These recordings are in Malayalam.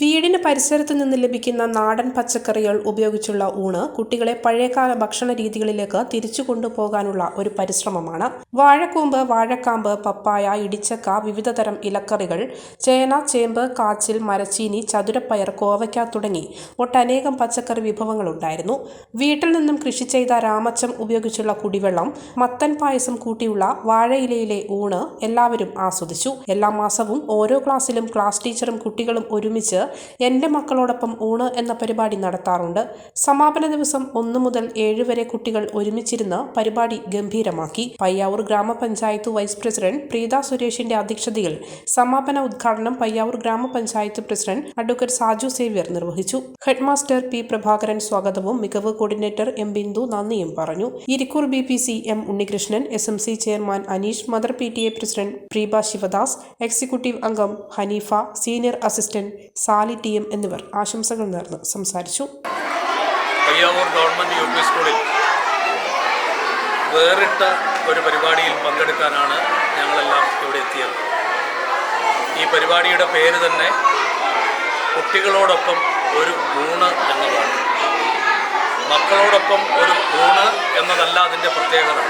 വീടിന് പരിസരത്ത് നിന്ന് ലഭിക്കുന്ന നാടൻ പച്ചക്കറികൾ ഉപയോഗിച്ചുള്ള ഊണ് കുട്ടികളെ പഴയകാല ഭക്ഷണ രീതികളിലേക്ക് തിരിച്ചു കൊണ്ടുപോകാനുള്ള ഒരു പരിശ്രമമാണ്. വാഴക്കൂമ്പ് വാഴക്കാമ്പ് പപ്പായ ഇടിച്ചക്ക വിവിധതരം ഇലക്കറികൾ ചേന ചേമ്പ് കാച്ചിൽ മരച്ചീനി ചതുരപ്പയർ കോവയ്ക്ക തുടങ്ങി ഒട്ടനേകം പച്ചക്കറി വിഭവങ്ങൾ ഉണ്ടായിരുന്നു വീട്ടിൽ നിന്നും കൃഷി ചെയ്ത രാമച്ചം ഉപയോഗിച്ചുള്ള കുടിവെള്ളം മത്തൻ പായസം കൂട്ടിയുള്ള വാഴയിലയിലെ ഊണ് എല്ലാവരും ആസ്വദിച്ചു. എല്ലാ മാസവും ഓരോ ക്ലാസ്സിലും ക്ലാസ് ടീച്ചറും കുട്ടികളും ഒരുമിച്ച് എന്റെ മക്കളോടൊപ്പം ഊണ് എന്ന പരിപാടി നടത്താറുണ്ട്. സമാപന ദിവസം ഒന്നു മുതൽ ഏഴ് വരെ കുട്ടികൾ ഒരുമിച്ചിരുന്ന് പരിപാടി ഗംഭീരമാക്കി. പയ്യാവൂർ ഗ്രാമപഞ്ചായത്ത് വൈസ് പ്രസിഡന്റ് പ്രീത സുരേഷിന്റെ അധ്യക്ഷതയിൽ സമാപന ഉദ്ഘാടനം Payyavur grama panchayat president advocate Saju Xavier നിർവഹിച്ചു. ഹെഡ്മാസ്റ്റർ പി പ്രഭാകരൻ സ്വാഗതവും മികവ് കോർഡിനേറ്റർ എം ബിന്ദു നന്ദിയും പറഞ്ഞു. Irikkur B P C M Unnikrishnan S M C chairman Aneesh mother P T A president Preeba Sivadas executive അംഗം Haneefa senior assistant Sali T M എന്നിവർ ആശംസകൾ നേർന്ന് സംസാരിച്ചു. പയ്യാവൂർ യു പി സ്കൂളിൽ വേറിട്ട ഒരു പരിപാടിയിൽ പങ്കെടുക്കാനാണ് ഞങ്ങളെല്ലാം ഇവിടെ എത്തിയത്. ഈ പരിപാടിയുടെ പേര് തന്നെ കുട്ടികളോടൊപ്പം ഒരു ഊണ് എന്നതാണ്. മക്കളോടൊപ്പം ഒരു ഊണ് എന്നതല്ല അതിന്റെ പ്രത്യേകത.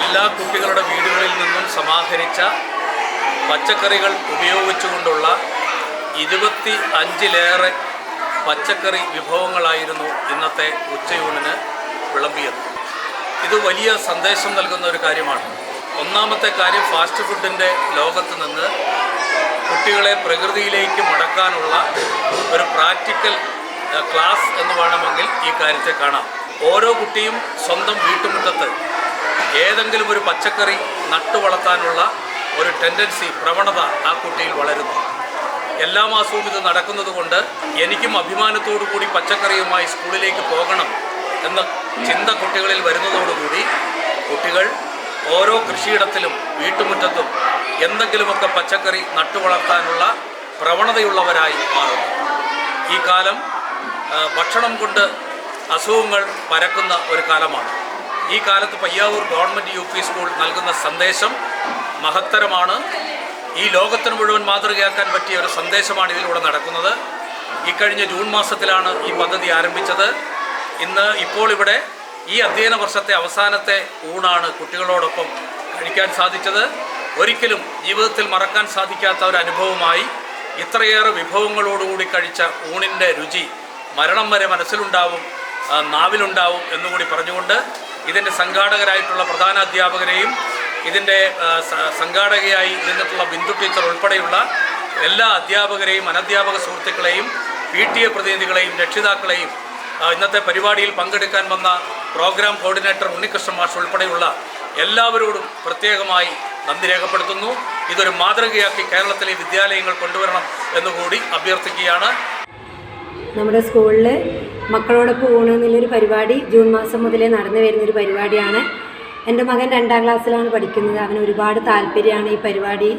എല്ലാ കുട്ടികളുടെ വീടുകളിൽ നിന്നും സമാഹരിച്ച പച്ചക്കറികൾ ഉപയോഗിച്ചുകൊണ്ടുള്ള ഇരുപത്തി അഞ്ചിലേറെ പച്ചക്കറി വിഭവങ്ങളായിരുന്നു ഇന്നത്തെ ഉച്ചയൂണിന് വിളമ്പിയത്. ഇത് വലിയ സന്ദേശം നൽകുന്ന ഒരു കാര്യമാണ്. ഒന്നാമത്തെ കാര്യം ഫാസ്റ്റ് ഫുഡിന്റെ ലോകത്ത് നിന്ന് കുട്ടികളെ പ്രകൃതിയിലേക്ക് മടക്കാനുള്ള ഒരു പ്രാക്ടിക്കൽ ക്ലാസ് എന്ന് വേണമെങ്കിൽ ഈ കാര്യത്തെ കാണാം. ഓരോ കുട്ടിയും സ്വന്തം വീട്ടുമുറ്റത്ത് ഏതെങ്കിലും ഒരു പച്ചക്കറി നട്ടു വളർത്താനുള്ള ഒരു ടെൻഡൻസി പ്രവണത ആ കുട്ടിയിൽ വളരുന്നു. എല്ലാ മാസവും ഇത് നടക്കുന്നത് കൊണ്ട് എനിക്കും അഭിമാനത്തോടു കൂടി പച്ചക്കറിയുമായി സ്കൂളിലേക്ക് പോകണം എന്ന ചിന്ത കുട്ടികളിൽ വരുന്നതോടുകൂടി കുട്ടികൾ ഓരോ കൃഷിയിടത്തിലും വീട്ടുമുറ്റത്തും എന്തെങ്കിലുമൊക്കെ പച്ചക്കറി നട്ടു വളർത്താനുള്ള പ്രവണതയുള്ളവരായി മാറുന്നു. ഈ കാലം ഭക്ഷണം കൊണ്ട് അസുഖങ്ങൾ പരക്കുന്ന ഒരു കാലമാണ്. ഈ കാലത്ത് Payyavur government U P school നൽകുന്ന സന്ദേശം മഹത്തരമാണ്. ഈ ലോകത്തിന് മുഴുവൻ മാതൃകയാക്കാൻ പറ്റിയ ഒരു സന്ദേശമാണ് ഇതിലൂടെ നടക്കുന്നത്. ഇക്കഴിഞ്ഞ ജൂൺ മാസത്തിലാണ് ഈ പദ്ധതി ആരംഭിച്ചത്. ഇന്ന് ഇപ്പോൾ ഇവിടെ ഈ അധ്യയന വർഷത്തെ അവസാനത്തെ ഊണാണ് കുട്ടികളോടൊപ്പം കഴിക്കാൻ സാധിച്ചത്. ഒരിക്കലും ജീവിതത്തിൽ മറക്കാൻ സാധിക്കാത്ത ഒരു അനുഭവമായി ഇത്രയേറെ വിഭവങ്ങളോടുകൂടി കഴിച്ച ഊണിന്റെ രുചി മരണം വരെ മനസ്സിലുണ്ടാവും നാവിലുണ്ടാവും എന്നുകൂടി പറഞ്ഞുകൊണ്ട് ഇതിന്റെ സംഘാടകരായിട്ടുള്ള പ്രധാന അധ്യാപകരെയും ഇതിന്റെ സംഘാടകയായി നിന്നിട്ടുള്ള ബിന്ദു ടീച്ചർ ഉൾപ്പെടെയുള്ള എല്ലാ അധ്യാപകരെയും അനധ്യാപക സുഹൃത്തുക്കളെയും പി ടി എ പ്രതിനിധികളെയും രക്ഷിതാക്കളെയും ഇന്നത്തെ പരിപാടിയിൽ പങ്കെടുക്കാൻ വന്ന പ്രോഗ്രാം കോർഡിനേറ്റർ ഉണ്ണികൃഷ്ണൻ മാഷ് ഉൾപ്പെടെയുള്ള എല്ലാവരോടും പ്രത്യേകമായി നന്ദി രേഖപ്പെടുത്തുന്നു. ഇതൊരു മാതൃകയാക്കി കേരളത്തിലെ വിദ്യാലയങ്ങൾ കൊണ്ടുവരണം എന്നുകൂടി അഭ്യർത്ഥിക്കുകയാണ്. നമ്മുടെ സ്കൂളിൽ മക്കളോടൊപ്പം ഊണ് എന്നുള്ളൊരു പരിപാടി ജൂൺ മാസം മുതലേ നടന്നു വരുന്നൊരു പരിപാടിയാണ്. എന്റെ മകൻ രണ്ടാം ക്ലാസ്സിലാണ് പഠിക്കുന്നത്. അവന് ഒരുപാട് താല്പര്യമാണ് ഈ പരിപാടി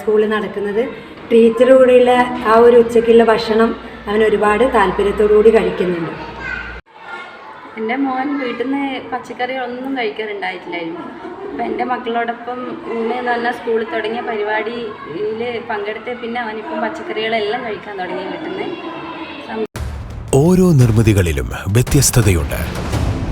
സ്കൂളിൽ നടക്കുന്നത്. ടീച്ചർ കൂടെയുള്ള ആ ഒരു ഉച്ചയ്ക്കുള്ള ഭക്ഷണം അവൻ ഒരുപാട് താല്പര്യത്തോടു കൂടി കഴിക്കുന്നുണ്ട്. എന്റെ മോൻ വീട്ടിൽ നിന്ന് പച്ചക്കറികളൊന്നും കഴിക്കാറുണ്ടായിട്ടില്ലായിരുന്നു. അപ്പം എന്റെ മക്കളോടൊപ്പം ഇന്ന് എന്ന് പറഞ്ഞാൽ സ്കൂളിൽ തുടങ്ങിയ പരിപാടിയിൽ പങ്കെടുത്ത് പിന്നെ അവനിപ്പം പച്ചക്കറികളെല്ലാം കഴിക്കാൻ തുടങ്ങി വീട്ടിൽ നിന്ന് ഓരോ നിർമ്മിതികളിലും വ്യത്യസ്തതയുണ്ട്.